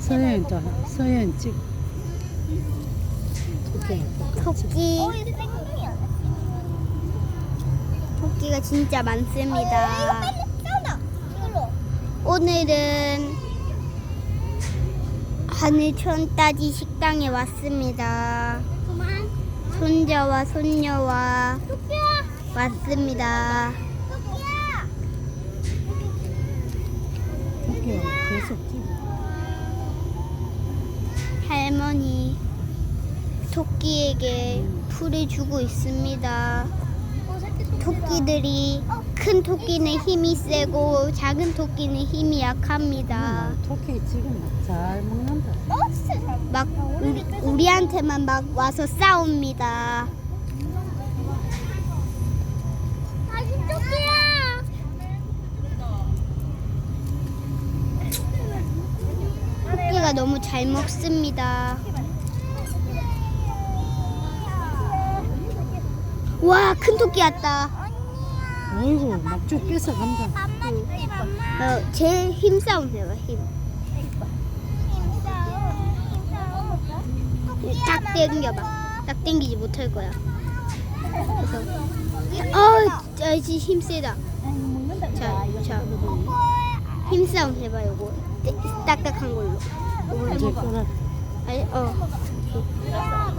서현도 서현 찍. 토끼. 토끼 토끼가 진짜 많습니다. 오늘은 하늘천 따지 식당에 왔습니다. 손자와 손녀와 왔습니다. 토끼가 계속 찍. 할머니 토끼에게 풀을 주고 있습니다. 토끼들이 큰 토끼는 힘이 세고 작은 토끼는 힘이 약합니다. 토끼 지금 잘 먹는다. 막 우리, 우리한테만 막 와서 싸웁니다. 토끼가 너무 잘 먹습니다. 와, 큰 토끼 왔다. 아이고 막쭉 뺏어 간다. 어, 제일 힘싸움 해봐, 힘. 딱 당겨봐. 딱 당기지 못할 거야. 그래서, 어, 자, 이제 힘 세다. 자, 자, 힘싸움 해봐, 요거. 떼- 딱딱한 걸로. 이제 끊어. 아니, 어.